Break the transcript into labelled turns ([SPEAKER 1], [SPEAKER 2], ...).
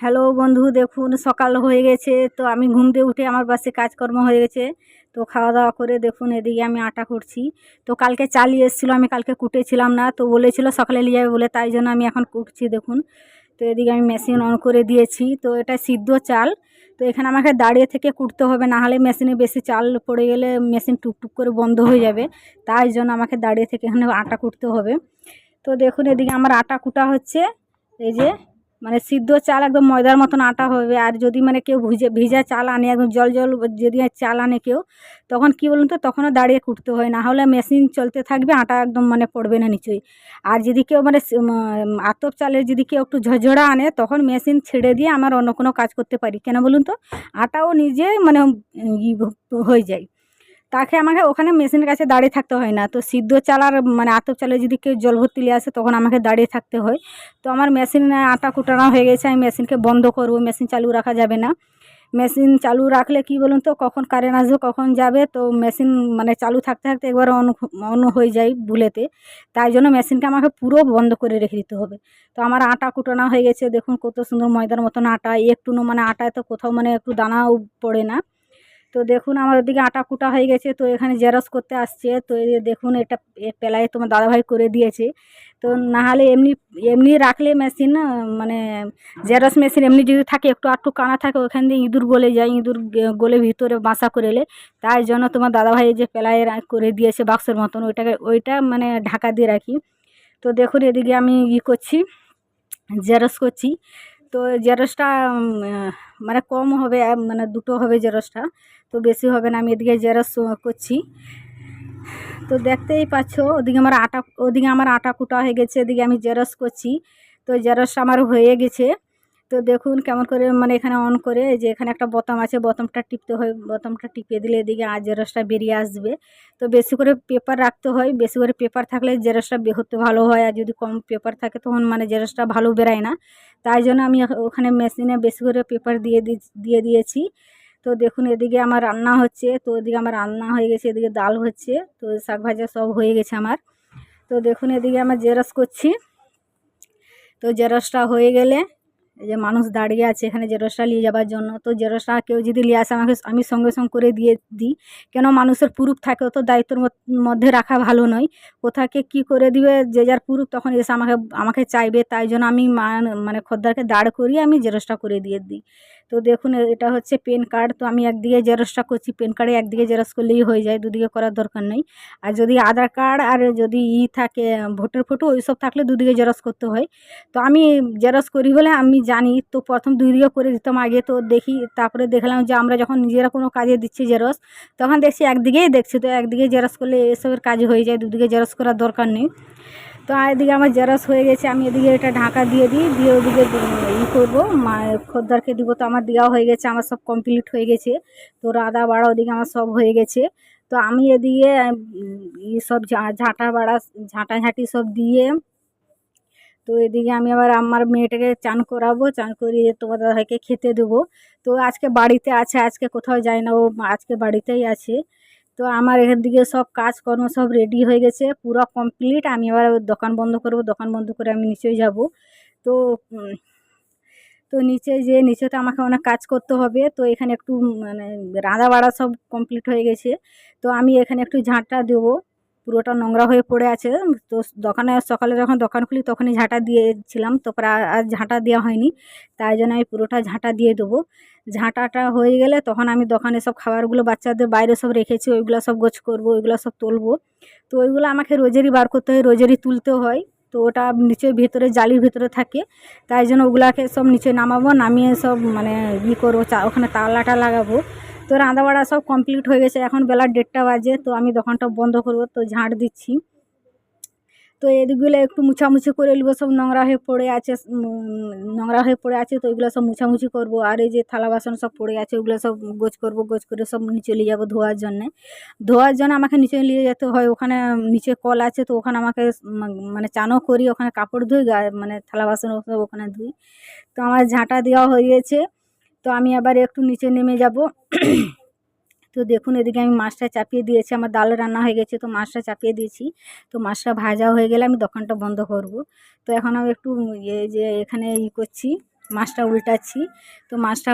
[SPEAKER 1] Hello বন্ধু, দেখুন সকাল হয়ে গেছে, তো আমি ঘুম দিয়ে উঠে আমার বাসে কাজকর্ম হয়ে গেছে, তো খাওয়া দাওয়া করে দেখুন এদিকে আমি আটা করছি। তো কালকে চালিয়ে এসেছিল, আমি কালকে কুটেছিলাম না, তো বলেছিল সকালে নিয়ে যাবে বলে, তাই জন্য আমি এখন কুটছি দেখুন। তো এদিকে আমি মেশিন অন করে দিয়েছি, তো এটা সিদ্ধ চাল, তো এখানে আমাকে দাঁড়িয়ে থেকে কুটতে হবে, না হলে মেশিনে বেশি চাল পড়ে গেলে মেশিন টুকটুক করে বন্ধ হয়ে যাবে, তাই জন্য আমাকে দাঁড়িয়ে থেকে এখানে আটা কুটতে হবে। তো দেখুন এদিকে আমার আটা কুটা হচ্ছে, এই যে মানে সিদ্ধ চাল একদম ময়দার মতন আটা হবে। আর যদি মানে কেউ ভিজে, ভিজা চাল আনে, একদম জল জল যদি চাল আনে কেউ, তখন কী বলুন তো, তখনও দাঁড়িয়ে কুটতে হয়। না হলে মেশিন চলতে থাকবে, আটা একদম মানে পড়বে না নিচুই। আর যদি কেউ মানে আতপ চালের যদি কেউ একটু ঝরঝরা আনে, তখন মেশিন ছেড়ে দিয়ে আমার অন্য কোনো কাজ করতে পারি। কেন বলুন তো, আটাও নিজে মানে হয়ে যায়। তাকে আমাকে ওখানে মেশিনের কাছে দাঁড়িয়ে থাকতে হয় না। তো সিদ্ধ চাল আর মানে আতপ চালে যদি কেউ জল ভর্তি নিয়ে আসে, তখন আমাকে দাঁড়িয়ে থাকতে হয়। তো আমার মেশিন আটা কুটানো হয়ে গেছে, আমি মেশিনকে বন্ধ করব, মেশিন চালু রাখা যাবে না। মেশিন চালু রাখলে কি বলুন তো, কখন কারেন্ট আসবে, কখন যাবে, তো মেশিন মানে চালু থাকতে থাকতে একবার অন অন হয়ে যায় ভুলেতে তাই জন্য মেশিনকে আমাকে পুরো বন্ধ করে রেখে দিতে হবে। তো আমার আটা কুটানো হয়ে গেছে, দেখুন কত সুন্দর ময়দার মতন আটা। একটু মানে আটায় তো কোথাও মানে একটু দানাও পড়ে না। তো দেখুন আমার ওদিকে আটা কুটা হয়ে গেছে, তো এখানে জেরক্স করতে আসছে। তো দেখুন এটা পেলায় তোমার দাদাভাই করে দিয়েছে। তো নাহলে এমনি এমনি রাখলে মেশিন মানে জেরক্স মেশিন এমনি যদি থাকে, একটু আটটু কানা থাকে, ওখান দিয়ে ইঁদুর গলে যায়, ইঁদুর গলে ভিতরে বাসা করে এলে, তাই জন্য তোমার দাদাভাই যে পেলায় করে দিয়েছে বাক্সের মতন, ওইটাকে, ওইটা মানে ঢাকা দিয়ে রাখি। তো দেখুন এদিকে আমি ই করছি জেরক্স করছি। তো জেরক্সটা মানে কম হবে মানে দুটো হবে জেরক্সটা তো বেশি হবে না, আমি এদিকে জেরক্স করছি। তো দেখতেই পাচ্ছ, ওদিকে আমার আটা, ওদিকে আমার আটা কুটা হয়ে গেছে, এদিকে আমি জেরক্স করছি। তো জেরক্সটা আমার হয়ে গেছে। তো দেখুন কেমন করে মানে এখানে অন করে যে এখানে একটা বোতাম আছে, বোতামটা টিপতে হয়, বোতামটা টিপে দিলে এদিকে আর জেরক্সটা বেরিয়ে আসবে। তো বেশি করে পেপার রাখতে হয়, বেশি করে পেপার থাকলে জেরক্সটা হতে ভালো হয়, আর যদি কম পেপার থাকে তখন মানে জেরক্সটা ভালো বেরায় না। তাই জন্য আমি ওখানে মেশিনে বেশি করে পেপার দিয়ে দিয়ে দিয়েছি। তো দেখুন এদিকে আমার রান্না হচ্ছে, তো এদিকে আমার রান্না হয়ে গেছে, এদিকে ডাল হচ্ছে, তো শাক ভাজা সব হয়ে গেছে আমার। তো দেখুন এদিকে আমার জেরক্স করছি। তো জেরক্সটা হয়ে গেলে এই যে মানুষ দাঁড়িয়ে আছে এখানে জেরক্সটা নিয়ে যাবার জন্য। তো জেরক্সটা কেউ যদি নিয়ে আসে আমাকে আমি সঙ্গে সঙ্গে করে দিয়ে দিই। কেন মানুষের পুরুপ থাকে তো দায়িত্বর মধ্যে রাখা ভালো নয়। কোথাকে কি করে দিবে? যে যার পুরুপ তখন এসে আমাকে আমাকে চাইবে। তাই জন্য আমি মানে খদ্দারকে দাঁড় করিয়ে আমি জেরক্সটা করে দিয়ে দিই। তো দেখুন এটা হচ্ছে পেন কার্ড তো আমি একদিকে জেরক্সটা করছি পেন কার্ডে একদিকে জেরক্স করলেই হয়ে যায়, দুদিকে করার দরকার নেই। আর যদি আধার কার্ড আর যদি ই থাকে, ভোটের ফটো ওইসব থাকলে দুদিকে জেরক্স করতে হয়। তো আমি জেরক্স করি বলে আমি জানি, তো প্রথম দুই দিকে করে দিতাম আগে, তো দেখি, তারপরে দেখলাম যে আমরা যখন নিজেরা কোনো কাজে দিচ্ছি জেরক্স তখন দেখছি একদিকেই দেখছি, তো একদিকে জেরক্স করলে এসবের কাজ হয়ে যায়, দুদিকে জেরক্স করার দরকার নেই। তো এদিকে আমার জেরক্স হয়ে গেছে, আমি এদিকে এটা ঢাকা দিয়ে দিই, দিয়ে ওদিকে ই করব, মা, খদ্দারকে দিব তো আমার দেওয়া হয়ে গেছে, আমার সব কমপ্লিট হয়ে গেছে, তো রাধা বাড়া ওদিকে আমার সব হয়ে গেছে, তো আমি এদিকে সব ঝাঁটা বাড়া, ঝাঁটাঝাঁটি সব দিয়ে, তো এদিকে আমি আবার আমার মেয়েটাকে চান করাবো, চান করিয়ে তোমার দাদাকে খেতে দেবো, তো আজকে বাড়িতে আছে, আজকে কোথাও যায় না, ও আজকে বাড়িতেই আছে তো আমার এখান থেকে সব কাজকর্ম সব রেডি হয়ে গেছে, পুরো কমপ্লিট আমি এবার দোকান বন্ধ করব, দোকান বন্ধ করে আমি নিচেই যাব। তো তো নিচে যে, নিচে তো আমাকে অনেক কাজ করতে হবে। তো এখানে একটু মানে রাঁধা বাড়া সব কমপ্লিট হয়ে গেছে। তো আমি এখানে একটু ঝাঁটটা দেবো। পুরোটা নোংরা হয়ে পড়ে আছে। তো দোকানে, সকালে যখন দোকান খুলি তখনই ঝাঁটা দিয়েছিলাম। তো আর ঝাঁটা দেওয়া হয়নি। তাই জন্য আমি পুরোটা ঝাঁটা দিয়ে দেবো। ঝাঁটাটা হয়ে গেলে তখন আমি দোকানে সব খাবারগুলো বাচ্চাদের বাইরে সব রেখেছি। ওইগুলো সব গোছ করব, ওইগুলো সব তুলবো। তো ওইগুলো আমাকে রোজেরই বার করতে হয়, রোজেরই তুলতে হয়। তো ওটা নিচে ভেতরে, জালির ভেতরে থাকে। তাই জন্য ওগুলাকে সব নিচে নামাবো, নামিয়ে সব মানে ই করব ওখানে তালাটা লাগাবো। তো রাঁধাবাড়া সব কমপ্লিট হয়ে গেছে। এখন বেলা দেড়টা বাজে, তো আমি দোকানটা বন্ধ করব, তো ঝাঁট দিচ্ছি। তো এদিকগুলো একটু মুছামুছি করে নেব, সব নোংরা হয়ে পড়ে আছে নোংরা হয়ে পড়ে আছে, তো ওইগুলো সব মুছামুছি করব। আর এই যে থালা বাসন সব পড়ে আছে, ওগুলো সব গোছ করব, গোছ করে সব নিচে নিয়ে যাব ধোয়ার জন্যে। ধোয়ার জন্য আমাকে নিচে নিয়ে যেতে হয়, ওখানে নিচে কল আছে, তো ওখানে আমাকে মানে চানও করি, ওখানে কাপড় ধুই মানে থালা বাসন সব ওখানে ধুই। তো আমার ঝাঁটা দেওয়া হয়ে গেছে। তো আমি আবার একটু নিচে নেমে যাব। তো দেখুন, এদিকে আমি মাছটা চাপিয়ে দিয়েছি। আমার ডাল রান্না হয়ে গেছে, তো মাছটা চাপিয়ে দিয়েছি। তো মাছটা ভাজা হয়ে গেলে আমি দোকানটা বন্ধ করব। তো এখন আমি একটু ইয়ে যে এখানে ই করছি, মাছটা উল্টাচ্ছি। তো মাছটা